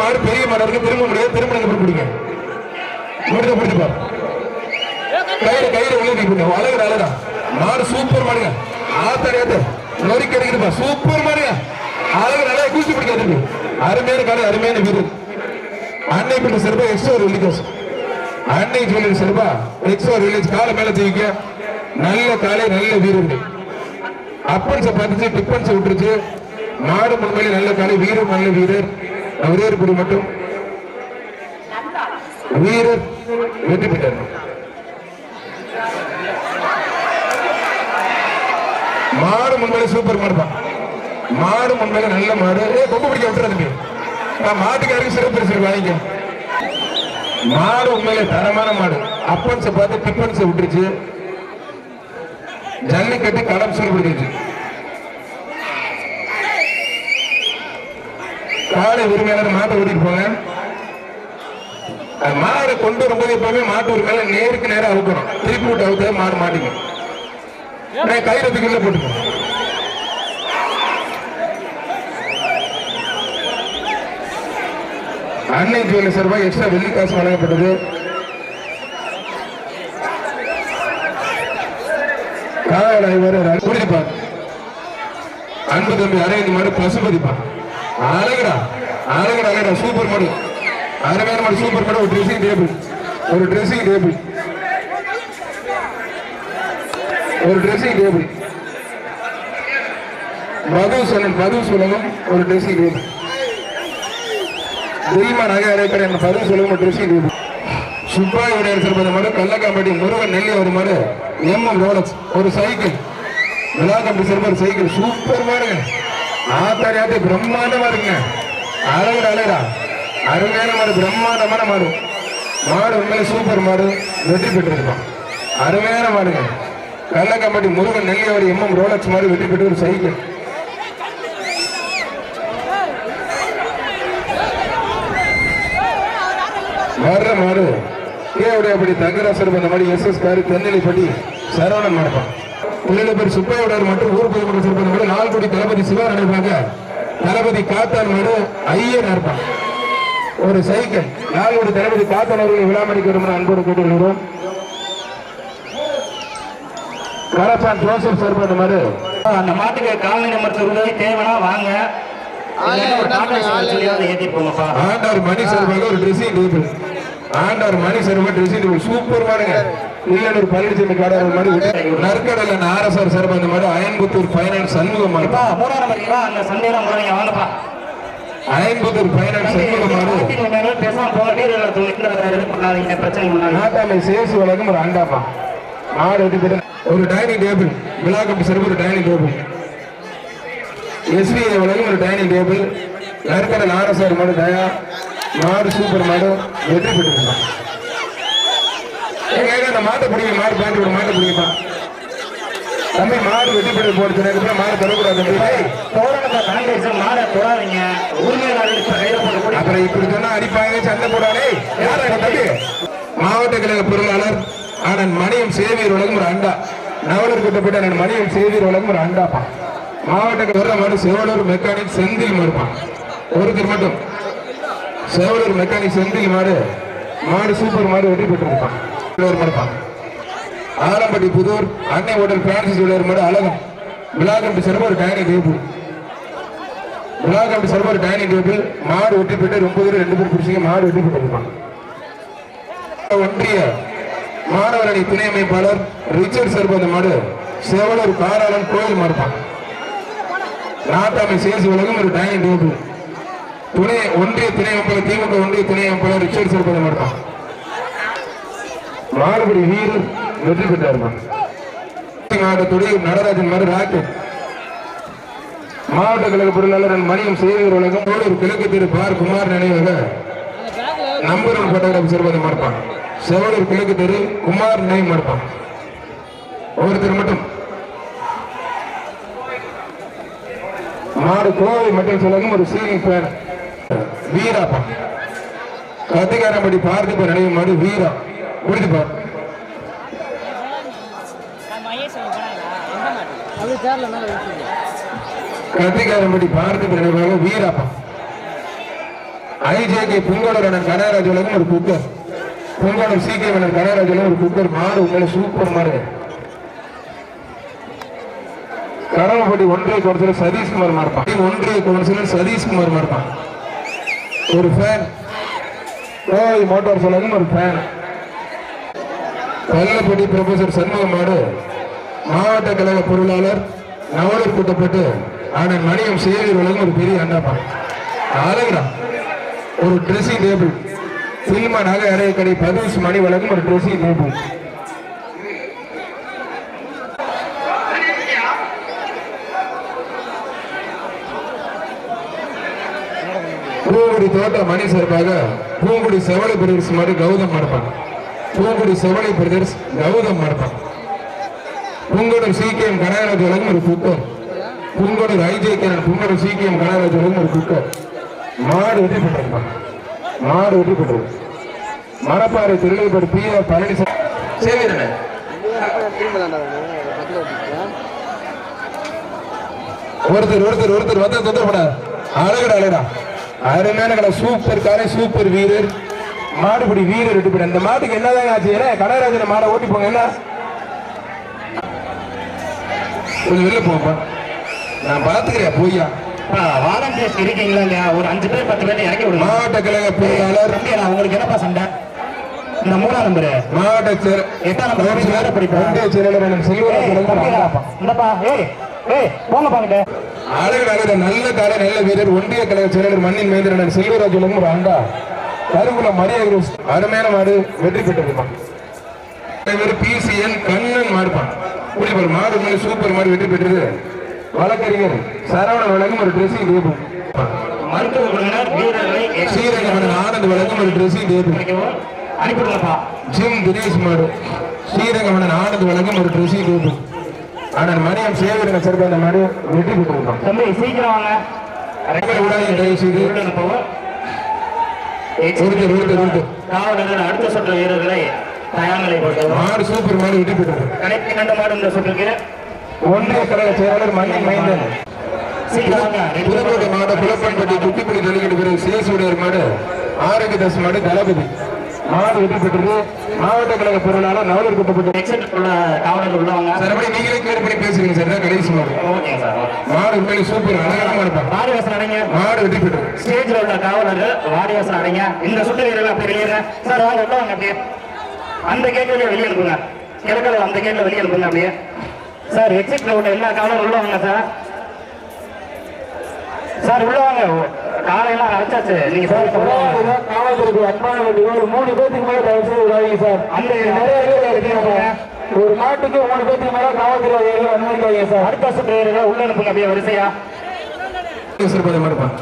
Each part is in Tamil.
மாடு பெரிய மாடு இருக்கு திரும்ப முடியாது. திரும்ப நீங்க கொடுங்க. முடிஞ்ச பிடிச்சு பாரு கயிறு கயிறு உள்ள நீங்க அழகு அழகா மாடு சூப்பர் மாடுங்க. ஆத்தரையாத்து நொறி அடிக்குதுப்பா சூப்பர் மாடுங்க. அழகு நல்லா கூச்சி பிடிக்காது அருமையான காலை அருமையான வீரர் அன்னை பிள்ளை சிறப்பா எக்ஸ்ட்ரா ஒரு வில்லேஜ் அன்னை ஜுவல்லரி சிறப்பா எக்ஸ்ட்ரா ஒரு வில்லேஜ் காலை மேல தூக்கிக்க. நல்ல காலை நல்ல வீரர்கள் அப்பன்ஸை பார்த்துச்சு டிப்பன்ஸை விட்டுருச்சு. மாடு முன்மையில நல்ல காலை வீரம் நல்ல வீரர் வீரர் குடி மட்டும். வீரர் வெற்றி பெற்றார். மாடு முன்மையில சூப்பர் மாடுப்பா மாடு முன்மையில நல்ல மாடு. ஏ கொம்பு பிடிக்க விட்டுறது நான் மாட்டுக்காரருக்கு சிறப்பு பரிசு வாங்கிக்க. மாடு உண்மையில தரமான மாடு. அப்பன்ஸை பார்த்து பிப்பன்ஸை விட்டுருச்சு. ஜல்லிக்கட்டு களம் சொல்லப்படுகிறது காலை உரிமையாளர் மாட்டை ஓட்டிட்டு போங்க அந்த கொண்டு வரும்போது எப்பவுமே மாட்டு ஒரு மேல நேருக்கு நேரம் அவுக்கணும். திருப்பி விட்டு அவுத்த மாடு மாட்டிங்க கயிறு உள்ள போட்டுக்கோ. அன்னை ஜுவல்லர்ஸ் ரூபாய் எக்ஸ்ட்ரா வெள்ளி காசு வழங்கப்பட்டது. காவல் ஆய்வாளர் குடிப்பார் அன்பு தம்பி அரைந்து மாடு பசுபதிப்பார் அழகடா அழகடா அழகுடா சூப்பர் மாடு அருமையான மாடு சூப்பர் மாடு ஒரு ட்ரெஸ்ஸிங் டேபிள் ஒரு ட்ரெஸ்ஸிங் டேபிள் ஒரு ட்ரெஸ்ஸிங் டேபிள் மது சொன்ன மது சொல்லணும் ஒரு ட்ரெஸ்ஸிங் டேபிள் தெய்வமா நகை அரைக்கிற என்ற பதிவு சொல்லணும் ஒரு ட்ரெஸ்ஸிங் டேபிள் சுப்பாய் உடைய சிறப்பது மாடு கள்ளக்காம்பட்டி முருகன் நெல்லி ஒரு மாடு எம்எம் ரோலக்ஸ் ஒரு சைக்கிள் விழாக்கம்பி சிறப்பு சைக்கிள் சூப்பர் மாடுங்க ஆத்தாடி பிரம்மாண்டமா இருக்குங்க அழகு அழகா அருமையான மாடு பிரம்மாண்டமான மாடு. மாடு உண்மையில சூப்பர் மாடு. வெற்றி பெற்றிருக்கோம். அருமையான மாடுங்க கள்ளக்கம்பட்டி முருகன் நெல்லி ஒரு எம்எம் ரோலக்ஸ் மாடு வெற்றி பெற்று ஒரு சைக்கிள். வர்ற மாடு. அப்படி தங்கராசர் அந்த மாதிரி எஸ் எஸ் காரி தென்னிலைப்பட்டி சரவணன் நடப்பான் தொழில பேர் சுப்பையோடர் மற்றும் ஊர் பொதுமக்கள் சிறப்பு. நால்குடி தளபதி சிவா நினைப்பாங்க தளபதி காத்தான் மாடு ஐயர் நடப்பான் ஒரு சைக்கிள். நால்குடி தளபதி காத்தான் அவர்களை விழாமணிக்கு வரும் அன்போடு கேட்டுக்கொள்கிறோம். கரப்பான் ஜோசப் சார் அந்த மாடு அந்த மாட்டுக்கு கால்நடை மருத்துவ உதவி தேவைன்னா வாங்க. ஆண்டார் மணி சார்பாக ஒரு ட்ரெஸ்ஸிங் டேபிள் ஆண்டார் மணி சார்பாக ட்ரெஸ்ஸிங் டேபிள் சூப்பர் மாடுங்க இல்லனூர் பழனிசாமி காடார் மாதிரி நற்கடல ஆர்எஸ்ஆர் சார்பாக அந்த மாதிரி அயன்புத்தூர் ஃபைனான்ஸ் சண்முகம் மாடு அப்பா மூணாவது நம்பர் அந்த சந்தேகம் போறீங்க வாங்கப்பா. அயன்புத்தூர் ஃபைனான்ஸ் சண்முகம் மாடு பேசாம போக வீரர்கள் இது பண்ணாதீங்க. பிரச்சனை பண்ணாதீங்க நாட்டாமை சேசு வழங்கும் ஒரு அண்டாப்பா. மாடு வெட்டி போட்டு ஒரு டைனிங் டேபிள் விழாக்கம்பி சிறப்பு ஒரு டைனிங் டேபிள் எஸ்பிஐ வழங்கும் ஒரு டைனிங் டேபிள் நற்கடல் ஆர்எஸ்ஆர் மாடு தயா. மாடு சூப்பர் மாடு. வெற்றி பெற்றிருக்கான் ஏங்க அந்த மாட்டை பிடிங்க மாடு பேண்ட் ஒரு மாட்டை பிடிங்கப்பா. தம்பி மாடு வெற்றி பெற்று போடுச்சு மாடு டேய், தோரணத்தை காங்கிரஸ் மாட தொடாதீங்க. அப்புறம் இப்படி சொன்னா அடிப்பாங்க சண்டை போடானே யாரா இந்த தம்பி? மாவட்ட கழக பொருளாளர் அண்ணன் மணியம் சேவியர் உலகம் ஒரு அண்டா. நவலர் கிட்டப்பட்ட அண்ணன் மணியம் சேவியர் உலகம் ஒரு அண்டாப்பா. மாவட்ட கழக மாடு செவலூர் மெக்கானிக் செந்தில் மாடுப்பான் ஒருத்தர் மட்டும். செவலூர் மெக்கானிக் செந்தில் மாடு. மாடு சூப்பர் மாடு வெற்றி பெற்றிருப்பான் ஒரு ஆலம்பட்டி புதூர் அன்னை ஹோட்டல் பிரான்சிஸ் உள்ள மாடு அழகம் விழாக்கம்பி சிறப்பு ஒரு டைனிங் டேபிள். விழாக்கம்பி சிறப்பு ஒரு டைனிங் டேபிள் மாடு வெட்டி போயிட்டு ரொம்ப தூரம் ரெண்டு பேர் பிடிச்சிங்க மாடு வெட்டி போட்டிருப்பான் ஒன்றிய மாணவர் அணி துணை அமைப்பாளர் ரிச்சர்ட் சிறப்பு அந்த மாடு செவலூர் காராளன் கோயில் மாடுப்பான் நாட்டாமை சேசி உலகம் ஒரு டைனிங் டேபிள். துணை ஒன்றிய துணை அமைப்பாளர் திமுக ஒன்றிய துணை அமைப்பாளர் ரிச்சர்ட் சிறப்பு அந்த மாடுப்பான் மாறுபடி வீரர் வெற்றி பெற்றாருமா? மாவட்டத்துடைய நடராஜன் மாதிரி ராக்கெட். மாவட்ட கழக பொருளாளர் மணியம் செய்தியர் உலகம் ஒரு கிழக்கு திரு பார் குமார் நினைவாக. நம்பர் ஒன் போட்டோகிராஃபி சிறுபதி மறுப்பான் செவலூர் கிழக்கு தெரு குமார் நினைவு மறுப்பான் ஒவ்வொருத்தர் மட்டும். மாடு கோவை மட்டும் சொல்லணும் ஒரு சீலிங் பேர் வீராப்பா கத்திகாரம்படி பார்த்திப நினைவு மாடு வீரா. குடிச்சுப்பா அது சேர்ல மேல இருக்குது கத்திகாரம்படி பார்த்திப நினைவாக வீராப்பா. ஐஜேகே புங்கலூர் அண்ணன் கனகராஜ் உலகம் ஒரு குக்கர். புங்கலூர் சி கே அண்ணன் கனகராஜ் உலகம் ஒரு குக்கர். மாடு உண்மையில சூப்பர் மாடு. கரவப்பட்டி ஒன்றிய கவுன்சிலர் சதீஷ்குமார் மார்ப்பான் ஒன்றிய கவுன்சிலர் சதீஷ்குமார் மார்ப்பான் ஒரு ஃபேன் கோவை மோட்டார் உலகம் ஒரு ஃபேன் பல்லப்பட்டி ப்ரொஃபசர் சண்முகமாடு மாவட்ட கழக பொருளாளர் நவலூர் கூட்டப்பட்டு ஆனால் மணியம் சேவை உலகம் ஒரு பெரிய அண்ணாப்பா அழகுடா. ஒரு ட்ரெஸ்ஸிங் டேபிள் சினிமா நகை அறைய கடை பதினஞ்சு மணி வழங்கும் ஒரு ட்ரெஸ்ஸிங் டேபிள் பூங்குடி தோட்ட மணி சார்பாக பூங்குடி செவலை பிரிவு மாதிரி கௌதம் நடப்பாங்க பூங்குடி செவலை பிரதர்ஸ் கௌதம் மடப்பான் புங்கடூர் சீக்கியம் கனகராஜ் ஒரு கூட்டம். புங்கடூர் ஐஜேகேரன் புங்கடூர் சீக்கியம் கனகராஜ் ஒரு கூட்டம். மாடு வெற்றி பெற்றிருப்பான் மாடு வெற்றி பெற்றது. Marapparai Tirunelveli P R Palanisamy. சேவியரன் ஒருத்தர் ஒருத்தர் ஒருத்தர் வந்து தொந்தரப்பட அழகடா அழகடா. அருமையான கடை சூப்பர் காரை சூப்பர் வீரர். மாடுபிடி வீரர் வெட்டி இந்த மாட்டுக்கு என்னதான் ஆச்சு? ஏன்னா கனகராஜன் மாடை ஓட்டி போங்க. என்ன? கொஞ்சம் வெளில போப்பா நான் பாத்துக்கிறேன் போய்யா. வாலண்டியர்ஸ் இருக்கீங்களா இல்லையா? ஒரு அஞ்சு பேர் பத்து பேர் இறக்கி விடுங்க. மாவட்ட கழக நான் உங்களுக்கு என்னப்பா சண்டை? இந்த மூணாம் நம்பரு மாவட்ட செயல் எட்டாம் நம்பர் வேற படிப்பா ஒன்றிய செயலாளர் அண்ணன் செல்வராஜ் இந்தப்பா ஏய் ஏய் போங்க அழகு நல்ல காலை நல்ல வீரர் ஒன்றிய கழக செயலாளர் மண்ணின் மேந்திரன் செல்வராஜ் ஒரு அண்டா. கருங்குளம் மரியாதை அருமையான மாடு வெற்றி பெற்றிருப்பான் பிசிஎன் கண்ணன் மாடுப்பான் குடிப்பர் மாடு மேல சூப்பர் மாடு வெற்றி பெற்றது. வழக்கறிஞர் சரவண வழங்கும் ஒரு ட்ரெஸ்ஸிங் டேபிள் மருத்துவ ஸ்ரீரங்கமன் ஆனந்த் வழங்கும் ஒரு ட்ரெஸ்ஸிங் டேபிள் ஜிம் தினேஷ் மாடு. ஸ்ரீரங்கமன் ஆனந்த் வழங்கும் ஒரு ட்ரெஸ்ஸிங் டேபிள் ஆனால் மணியம் சேவரங்க சிறப்பு அந்த மாடு வெற்றி பெற்றிருப்பான் சீக்கிரம் வாங்க. விடாதீங்க தயவு செய்து உள்ள அனுப்பவும் ஒருத்தர் ஒருத்தர் ஒருத்தர் காவலர்கள் அடுத்த சுற்று வீரர்களை தயார் நிலைப்படுத்தவும் மாடு சூப்பர் மாடு வெற்றி பெற்றது. கடைசி ரெண்டு மாடு இந்த சுற்றுக்கு ஒன்றிய கழக செயலாளர் மண்ணின் மைந்தன். புதுக்கோட்டை மாவட்ட புலப்பன்பட்டி குட்டிப்படி ஜல்லிக்கட்டு பிறகு சேசுடையர் மாடு ஆரோக்கியதாஸ் மாடு தளபதி. மாடு வெற்றி பெற்றது. மாவட்ட கழக பொருளாளர் நவலூர் குட்டப்பட்டு காவலர்கள் உள்ளவங்க. நீங்களே பண்ணி பேசுறீங்க சார் இதான் கடைசி மாடு. மாடு உண்மையிலே சூப்பர் அழகான இருப்பாங்க மாடு வாசல் அடைங்க. மாடு வெற்றி பெற்றது ஸ்டேஜ்ல உள்ள காவலர்கள் வாடி வாசல் அடைங்க. இந்த சுற்று வீரர்கள் அப்படி வெளியேற. சார் வாங்க உள்ள வாங்க அப்படியே? அந்த கேட் வழியா வெளியே அனுப்புங்க. கிழக்கல அந்த கேட்ல வெளியே அனுப்புங்க அப்படியே. சார் எக்ஸிட்ல உள்ள எல்லா காவலரும் உள்ள வாங்க சார். சார் உள்ள வாங்க. காலையெல்லாம் அழைச்சாச்சு. நீங்க சார். காவல்துறைக்கு அன்பான. ஒரு மூணு பேத்துக்கு மேல சார். அந்த நிறைய பேர் இருக்கீங்க. ஒரு மாட்டுக்கு மூணு பேத்துக்கு மேல காவல்துறை அதிகாரிகள் அனுமதிக்காதீங்க சார். அடுத்த சுற்று உள்ள அனுப்புங்க அப்படியே வரிசையா. மறுப்பான்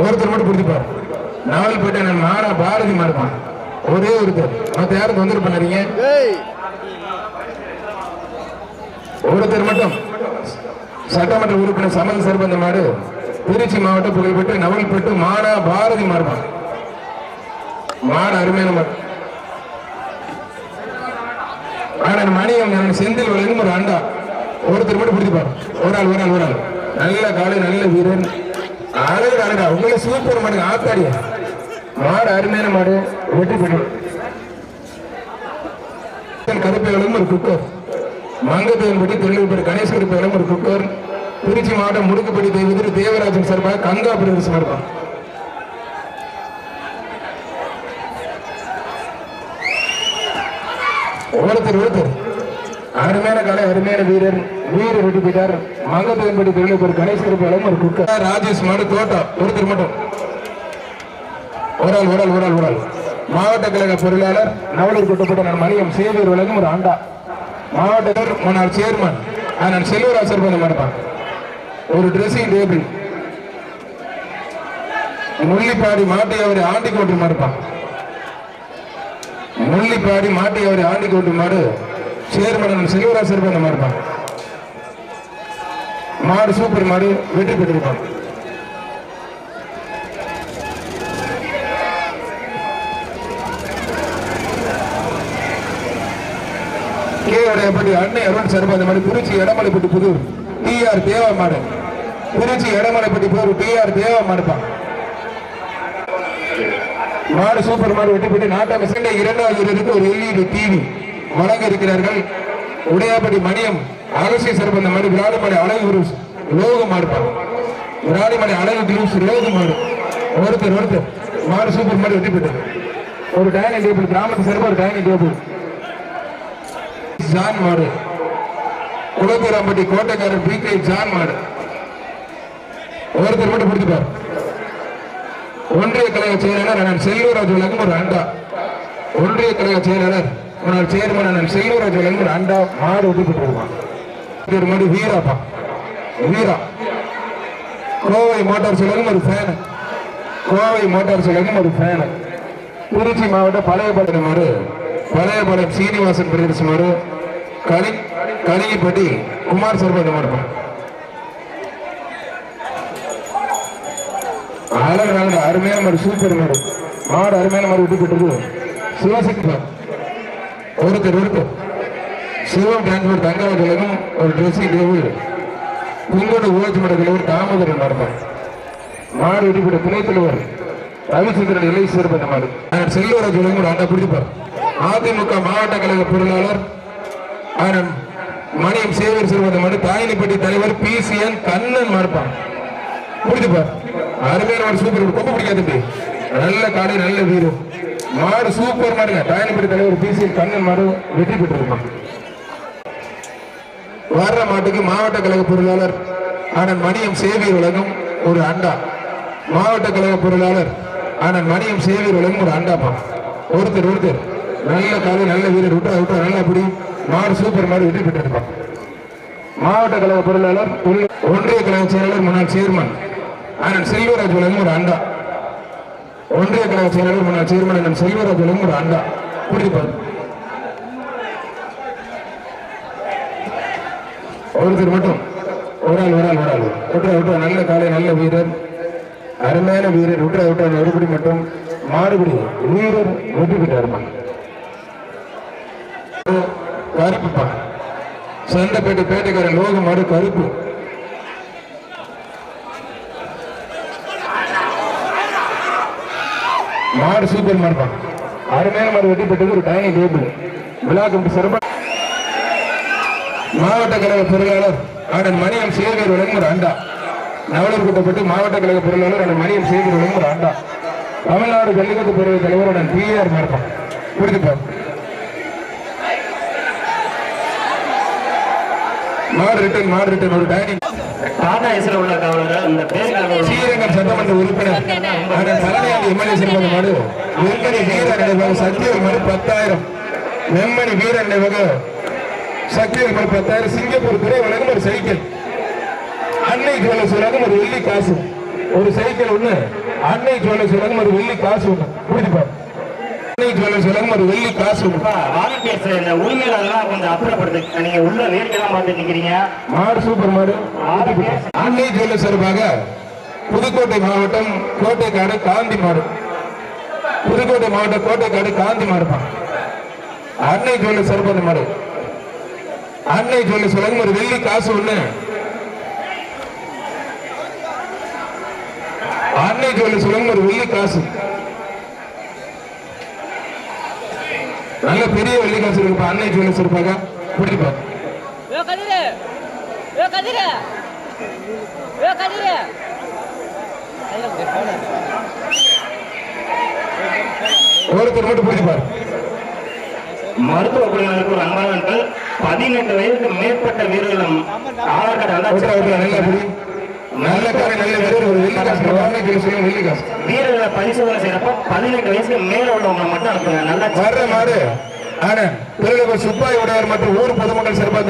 ஒருத்தர் மட்டும் பிடிச்சிப்பார் நாவல்பேட்டை நான் மாறா பாரதி மறுப்பான் ஒரே ஒருத்தர் மத்த யாரும் தொந்தரவு பண்ணாதீங்க ஒருத்தர் மட்டும். சட்டமன்ற உறுப்பினர் சமன் சர்பந்த மாடு திருச்சி மாவட்டம் புகழ்பெற்று நவல்பட்டு மாடா பாரதி மாறுபான் மாடு அருமையான மாடு. ஆனால் மணியம் செந்தில் வழங்கும் ஒரு அண்டா ஒருத்தர் மட்டும் பிடிச்சிப்பார் ஒரு ஆள் ஒரு ஆள் ஒரு ஆள். நல்ல காலை நல்ல வீரன். அழகு அழகா உங்களுக்கு சூப்பர் மாடு ஆத்தாடிய மாடு அருமையான மாடு. வெற்றி பெற்றோம் கருப்பை ஒரு குக்கர். மங்கத்தேவன்பட்டி திருநெல்வேலி கணேஷ் கருப்பை ஒரு குக்கர். திருச்சி மாவட்டம் முடுக்குப்பட்டி தெய்வத்தில் தேவராஜன் சார்பாக கங்கா பிரதேசம் இருப்பான் ஒருத்தர் ஒருத்தர் அருமையான கலை அருமையான வீரர் வீரர் வெட்டி போயிட்டார் மங்கத்தேவன்பட்டி ஒரு கணேஷ் கருப்பை ஒரு குக்கர் ராஜேஷ் மாடு தோட்டம் ஒருத்தர் மட்டும். ஒரு ஆள் ஒரு ஆள் ஒரு ஆள் ஒரு ஆள் மாவட்ட கழக பொருளாளர் நவலூர் கொட்டப்பட்ட நான் மணியம் சேவியர் வழங்கும் ஒரு ஆண்டா. மாவட்ட முன்னாள் சேர்மன் நான் செல்வராசர் பண்ண மாட்டேன் ஒரு ட்ரெஸ்ஸிங் டேபிள் முள்ளிப்பாடி மாட்டி அவரை ஆண்டி கோட்டு மாட்டேன் முள்ளிப்பாடி மாட்டி அவரை ஆண்டி கோட்டு மாடு சேர்மன் செல்வராசர் பண்ண மாடுப்பான் மாடு சூப்பர் மாடு வெற்றி பெற்றிருப்பான். கேவடையப்பட்டி அன்னை அருண் சார்பா அந்த மாதிரி திருச்சி இடமலைப்பட்டி புதூர். டிஆர் தேவா மாடு. திருச்சி இடமலைப்பட்டி புதூர் டிஆர் தேவா மாடுப்பான் மாடு சூப்பர் மாடு வெட்டி போட்டு நாட்டாம சென்ற இரண்டாவது வீரருக்கு ஒரு எல்இடி டிவி வழங்க இருக்கிறார்கள். உடையாபடி மணியம் அரசியல் சிறப்பு மாதிரி விராடிமலை அழகு குரூஸ் லோக மாடு விராடிமலை அழகு குரூஸ் லோக மாடு. ஒருத்தர் ஒருத்தர். மாடு சூப்பர் மாடு வெட்டி போட்டது ஒரு டைனிங் டேபிள் கிராமத்து சிறப்பு ஒரு டைனிங் டேபிள் ஜான் மாடு. குலபீராம்பட்டி கோட்டைக்காரர் பி கே ஜான் மாடு. ஒருத்தர் மட்டும் பிடிச்சிப்பார். ஒன்றிய கழக செயலாளர் அண்ணன் செல்வராஜ் வழங்கும் ஒரு அண்டா ஒன்றிய கழக செயலாளர் முன்னாள் சேர்மன் அண்ணன் செல்வராஜ் வழங்கும் ஒரு அண்டா மாடு விட்டு போட்டுருவான் ஒரு மாதிரி வீராப்பா. வீரா. கோவை மோட்டார் சிலகம் ஒரு ஃபேனு கோவை மோட்டார் சிலகம் ஒரு ஃபேனு திருச்சி மாவட்டம் பழையபாளையம் மாடு பழையபாளையம் சீனிவாசன் பிரதேசம் மாடு கலி கலிங்கப்பட்டி குமார் சர்பந்த மாடு. அழகு நல்ல அருமையான மாதிரி சூப்பர் மாடு. மாடு அருமையான மாடு விட்டு சிவசக்தி. ஒருத்தர் ஒருத்தர். சிவம் டிரான்ஸ்போர்ட் தங்கவர்களுக்கும் ஒரு ட்ரெஸ்ஸிங் டேபிள் குங்கோடு ஊராட்சி மன்ற தலைவர் தாமோதரன் நடந்தார் மாடு விட்டுக்கிட்ட துணைத் தலைவர் ரவிச்சந்திரன் இலை சிறப்பு மாடு. செல்வராஜ் கூட ஆண்டா பிடிப்பார் அதிமுக மாவட்ட கழக பொருளாளர் ஆனந்த் மணியம் சேவர் சிறுவந்த மாடு. தாயினிப்பட்டி தலைவர் பி சி என் கண்ணன் மாடுப்பான் புரிஞ்சுப்பார் அருமையான ஒரு சூப்பர் ரொம்ப பிடிக்காது நல்ல காடு நல்ல வீடு. மாடு சூப்பர் மாடுங்க. தயாரிப்படி தலைவர் பிசி கண்ணன் மாடு வெற்றி பெற்றிருப்பான் வர்ற மாட்டுக்கு மாவட்ட கழக பொருளாளர் ஆனந்த் மணியம் சேவியர் உலகம் ஒரு அண்டா. மாவட்ட கழக பொருளாளர் ஆனந்த் மணியம் சேவியர் உலகம் ஒரு அண்டாப்பா ஒருத்தர் ஒருத்தர். நல்ல காலை நல்ல வீரர் விட்டா விட்டா நல்லா பிடி. மாடு சூப்பர் மாடு வெற்றி பெற்றிருப்பான் மாவட்ட கழக பொருளாளர் ஒன்றிய கழக செயலாளர் முன்னாள் சேர்மன் அண்ணன் செல்வராஜ் ஒரு அண்டா. ஒன்றிய கழக செயலாளர் முன்னாள் சேர்மன் அண்ணன் செல்வராஜ் ஒரு அண்டா. புரியுது ஒருத்தர் மட்டும். ஒரு ஆள் ஒரு ஆள் ஒரு ஆள். விட்டுற விட்டுற. நல்ல காலை நல்ல வீரர். அருமையான வீரர். விட்டுற விட்டுற. ஒருபடி மட்டும் மாறுபடி வீரர் வெற்றி பெற்றாருமா கருப்புப்பா சந்தைப்பேட்டை பேட்டைக்காரன் லோக மாடு கருப்பு. மாடு சூப்பர் மாடுப்பா அருமையான மாடு வெட்டிப்பட்டது ஒரு டைனிங் டேபிள் விழா கமிட்டி மாவட்ட கழக பொருளாளர் அண்ணன் மணியம் சேகர் விளங்குற ஒரு அண்டா. நவலூர் கூட்டப்பட்டு மாவட்ட கழக பொருளாளர் அண்ணன் மணியம் சேகர் விளங்குற ஒரு அண்டா. தமிழ்நாடு ஜல்லிக்கட்டு பேரவை தலைவர் அண்ணன் பி ஆர் மார்ப்பான் குறித்துப்பார் மாடு ரிட்டன் மாடு ரிட்டன் ஒரு டைனிங் எஸ்ல உள்ள காவலர் ஸ்ரீரங்கம் சட்டமன்ற உறுப்பினர். பழனியாண்டி எம்எல்ஏ மாடு வெண்மணி வீர நினைவாக சத்தியல் மாடு பத்தாயிரம். வெண்மணி வீர நினைவாக சத்தியல் மாடு பத்தாயிரம். சிங்கப்பூர் துறை வழங்கும் ஒரு சைக்கிள். அன்னை ஜுவல்லர்ஸ் வழங்கும் ஒரு வெள்ளி காசு. ஒரு சைக்கிள் ஒண்ணு. அன்னை ஜுவல்லர்ஸ் வழங்கும் ஒரு வெள்ளி காசு ஒண்ணு. புரிஞ்சுப்பாரு? வழங்கும் ஒரு வெள்ளி காசு வாலண்டியர்ஸ் இந்த உரிமையாளர்லாம் கொஞ்சம் அப்புறப்படுத்து நீங்க உள்ள வேடிக்கைலாம் பார்த்து நிக்கிறீங்க. மாடு சூப்பர் மாடு. அன்னை ஜுவல்லர்ஸ் சார்பாக புதுக்கோட்டை மாவட்டம் கோட்டைக்காடு காந்தி மாடு. புதுக்கோட்டை மாவட்டம் கோட்டைக்காடு காந்தி மாடுப்பா. அன்னை ஜுவல்லர்ஸ் சார்பாக மாடு. அன்னை ஜுவல்லர்ஸ் வழங்கும் ஒரு வெள்ளி காசு ஒண்ணு. அன்னை ஜுவல்லர்ஸ் வழங்கும் ஒரு வெள்ளி காசு. நல்ல பெரிய வெள்ளி காசு இருக்குப்பா அன்னை ஜுவல்லர்ஸ் இருப்பாங்க பிடிப்பா வே கதிரு வே கதிரு வே கதிரு. ஒருத்தர் மட்டும் பிடிப்பார் மருத்துவ குழுவினருக்கு ஒரு அன்பாளர்கள் பதினெட்டு வயதுக்கு மேற்பட்ட வீரர்களும் ஆதார் கார்டு விட்றா, விட்றா, நல்ல காரை நல்ல ஒரு வெள்ளி காசு வாங்க சொல்லி சொல்லுங்க வீரர்களை பரிசோதனை செய்யறப்ப பதினெட்டு வயசுக்கு மேல உள்ளவங்க மட்டும் அனுப்புங்க. நல்லா வர்ற மாடு ஆனா திருநெல்வேலி சுப்பாய் உடையார் மற்றும் ஊர் பொதுமக்கள் சிறப்பாக